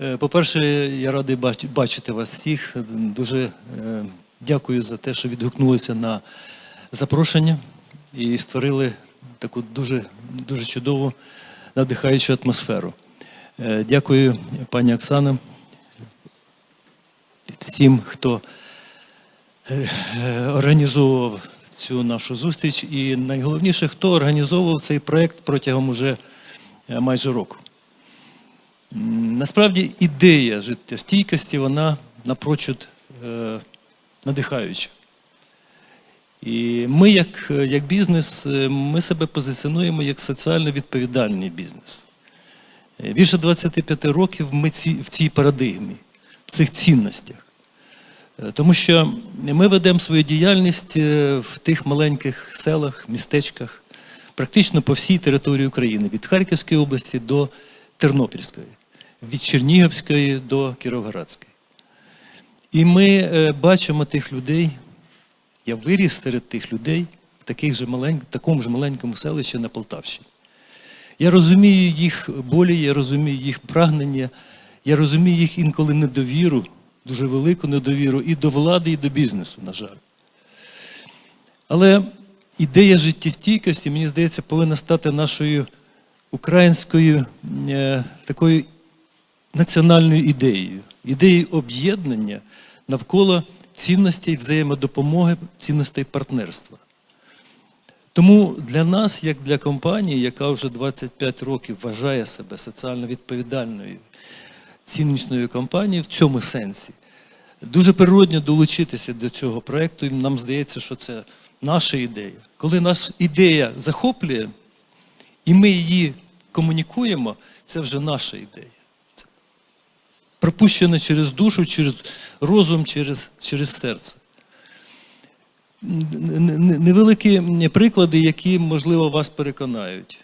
Е, По-перше, я радий бачити вас всіх. Дуже е, дякую за те, що відгукнулися на запрошення і створили таку дуже, дуже чудову, надихаючу атмосферу. Е, Дякую, пані Оксана, всім, хто організовував цю нашу зустріч, і найголовніше, хто організовував цей проект протягом уже майже року. Насправді ідея життєстійкості, вона напрочуд е, надихаюча. І ми, як, як бізнес, е, ми себе позиціонуємо як соціально відповідальний бізнес. Е, Більше 25 років ми ці, в цій парадигмі, в цих цінностях. Е, Тому що ми ведемо свою діяльність е, в тих маленьких селах, містечках, практично по всій території України, від Харківської області до Тернопільської, Чернігівської до Кіровоградської. І ми е, бачимо тих людей, я виріс серед тих людей в таких же малень... такому ж маленькому селищі на Полтавщині. Я розумію їх болі, я розумію їх прагнення, я розумію їх інколи недовіру, дуже велику недовіру і до влади, і до бізнесу, на жаль. Але ідея життєстійкості, мені здається, повинна стати нашою українською е, такою національною ідеєю, ідеєю об'єднання навколо цінностей взаємодопомоги, цінностей партнерства. Тому для нас, як для компанії, яка вже 25 років вважає себе соціально відповідальною ціннісною компанією в цьому сенсі, дуже природно долучитися до цього проєкту, і нам здається, що це наша ідея. Коли наша ідея захоплює, і ми її комунікуємо, це вже наша ідея. Це пропущено через душу, через розум, через, через серце. Невеликі приклади, які, можливо, вас переконають.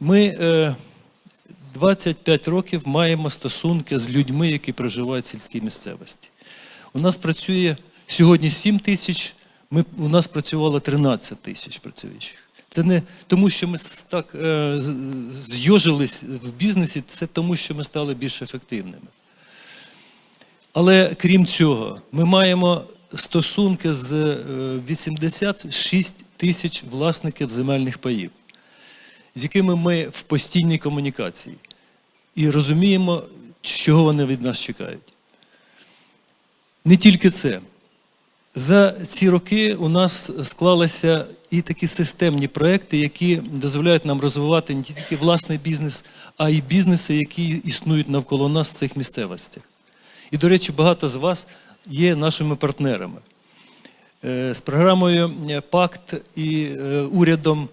Ми е, 25 років маємо стосунки з людьми, які проживають в сільській місцевості. У нас працює сьогодні 7 тисяч, ми, у нас працювало 13 тисяч працюючих. Це не тому, що ми так е, зйожились в бізнесі, це тому, що ми стали більш ефективними. Але крім цього, ми маємо стосунки з е, 86 тисяч власників земельних паїв, з якими ми в постійній комунікації і розуміємо, чого вони від нас чекають. Не тільки це. За ці роки у нас склалися і такі системні проекти, які дозволяють нам розвивати не тільки власний бізнес, а й бізнеси, які існують навколо нас в цих місцевостях. І, до речі, багато з вас є нашими партнерами. Е, З програмою е, Пакт і е, урядом,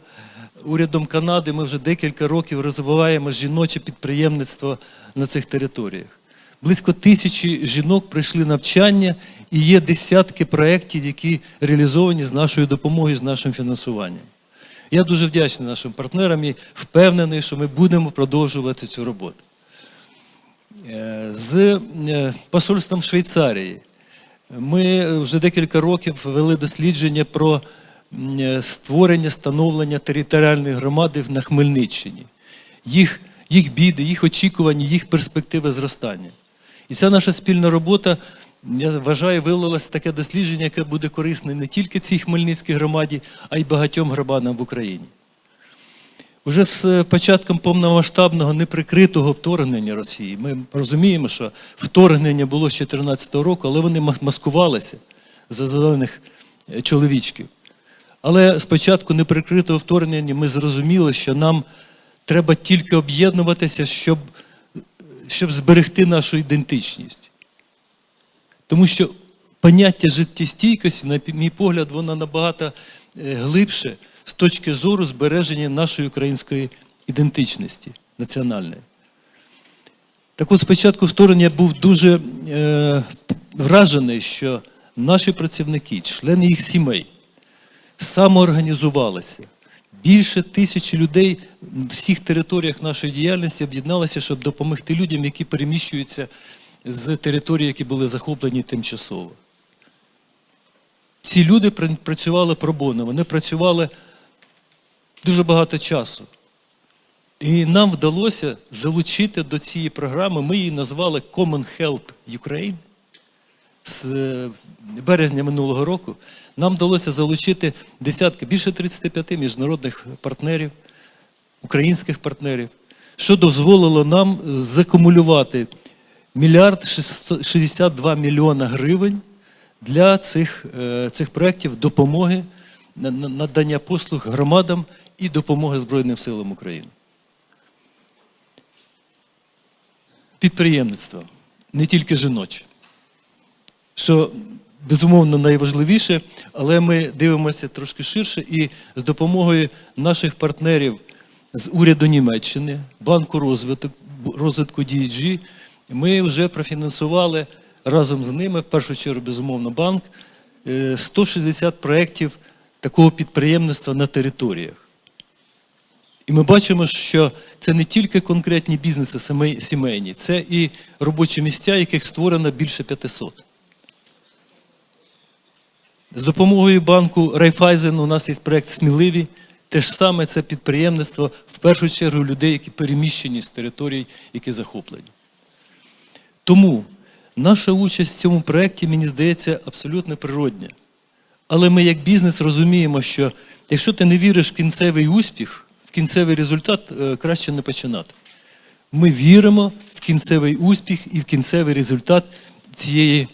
урядом Канади ми вже декілька років розвиваємо жіноче підприємництво на цих територіях. Близько тисячі жінок пройшли навчання і є десятки проєктів, які реалізовані з нашою допомогою, з нашим фінансуванням. Я дуже вдячний нашим партнерам і впевнений, що ми будемо продовжувати цю роботу. Е, З е, посольством Швейцарії ми вже декілька років вели дослідження про е, створення, становлення територіальної громади на Хмельниччині, їх, їх біди, їх очікування, їх перспективи зростання. І ця наша спільна робота, я вважаю, вилилась таке дослідження, яке буде корисне не тільки цій Хмельницькій громаді, а й багатьом громадам в Україні. Уже з е, початком повномасштабного неприкритого вторгнення Росії ми розуміємо, що вторгнення було з 2014 року, але вони маскувалися за зелених е, чоловічків. Але з початку неприкритого вторгнення ми зрозуміли, що нам треба тільки об'єднуватися, щоб, щоб зберегти нашу ідентичність. Тому що поняття життєстійкості, на мій погляд, воно набагато е, глибше з точки зору збереження нашої української ідентичності національної. Так от спочатку вторгнення був дуже е, вражений, що наші працівники, члени їх сімей, самоорганізувалися. Більше тисячі людей в всіх територіях нашої діяльності об'єдналися, щоб допомогти людям, які переміщуються з територій, які були захоплені тимчасово. Ці люди працювали пробоно, вони працювали дуже багато часу. І нам вдалося залучити до цієї програми, ми її назвали Common Help Ukraine з е, березня минулого року. Нам вдалося залучити десятки, більше 35 міжнародних партнерів, українських партнерів, що дозволило нам закумулювати мільярд 62 мільйона гривень для цих, е, цих проєктів допомоги, на- на- надання послуг громадам і допомоги Збройним силам України. Підприємництво не тільки жіноче, що безумовно найважливіше, але ми дивимося трошки ширше і з допомогою наших партнерів з уряду Німеччини, банку розвитку, розвитку DG, ми вже профінансували разом з ними, в першу чергу, безумовно, банк, е, 160 проєктів такого підприємництва на територіях. І ми бачимо, що це не тільки конкретні бізнеси сімейні, це і робочі місця, яких створено більше 500. З допомогою банку Райфайзен у нас є проєкт Сміливі. Те ж саме це підприємництво в першу чергу людей, які переміщені з територій, які захоплені. Тому наша участь в цьому проєкті, мені здається, абсолютно природня. Але ми, як бізнес, розуміємо, що якщо ти не віриш в кінцевий успіх, в кінцевий результат, е, краще не починати. Ми віримо в кінцевий успіх і в кінцевий результат цієї,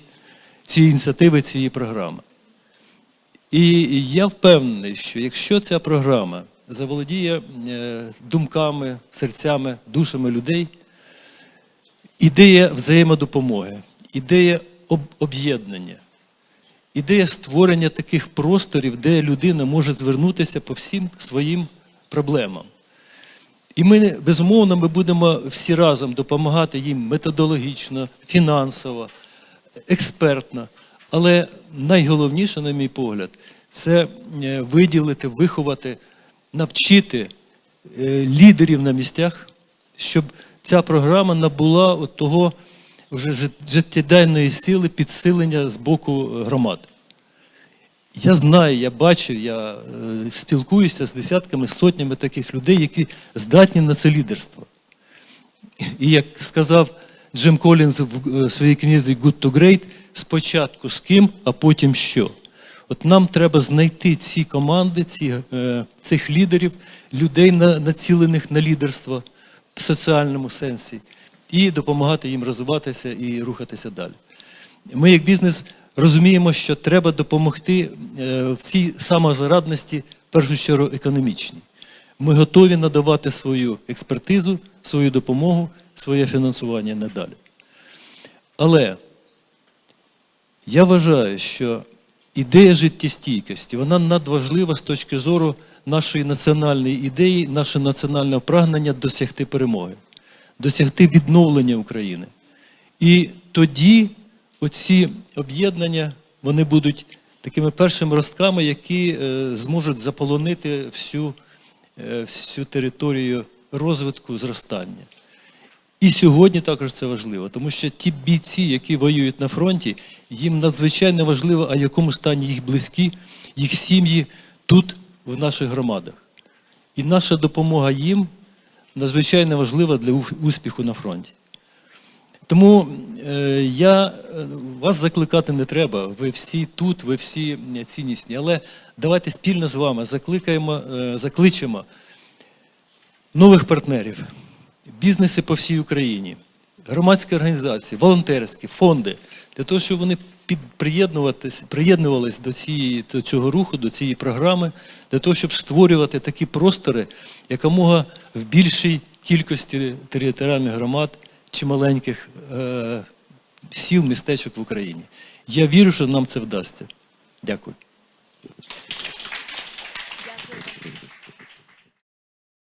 цієї ініціативи, цієї програми. І я впевнений, що якщо ця програма заволодіє е, думками, серцями, душами людей, ідея взаємодопомоги, ідея об'єднання, ідея створення таких просторів, де людина може звернутися по всім своїм проблемам. І ми, безумовно, ми будемо всі разом допомагати їм методологічно, фінансово, експертно. Але найголовніше, на мій погляд, це е, виділити, виховати, навчити е, лідерів на місцях, щоб ця програма набула от того вже життєдайної сили підсилення з боку е, громад. Я знаю, я бачив, я спілкуюся з десятками, сотнями таких людей, які здатні на це лідерство. І як сказав Джим Колінз в е, своїй книзі Good to Great, спочатку з ким, а потім що. От нам треба знайти ці команди, ці, е, цих лідерів, людей, націлених на лідерство в соціальному сенсі, і допомагати їм розвиватися і рухатися далі. Ми, як бізнес, розуміємо, що треба допомогти е, в цій самозарадності, в першу чергу, економічній. Ми готові надавати свою експертизу, свою допомогу, своє фінансування надалі. Але я вважаю, що ідея життєстійкості вона надважлива з точки зору нашої національної ідеї, нашого національного прагнення досягти перемоги, досягти відновлення України. І тоді оці об'єднання вони будуть такими першими ростками, які е, зможуть заполонити всю, е, всю територію розвитку, зростання. І сьогодні також це важливо, тому що ті бійці, які воюють на фронті, їм надзвичайно важливо, а в якому стані їх близькі, їх сім'ї тут, в наших громадах. І наша допомога їм надзвичайно важлива для успіху на фронті. Тому е, я е, вас закликати не треба. Ви всі тут, ви всі е, ціннісні. Але давайте спільно з вами закликаємо, закличемо нових партнерів, бізнеси по всій Україні, громадські організації, волонтерські, фонди, для того, щоб вони під- приєднуватись- приєднувались до, цієї, до цього руху, до цієї програми, для того, щоб створювати такі простори якомога в більшій кількості територіальних громад чи маленьких е, сіл, містечок в Україні. Я вірю, що нам це вдасться. Дякую.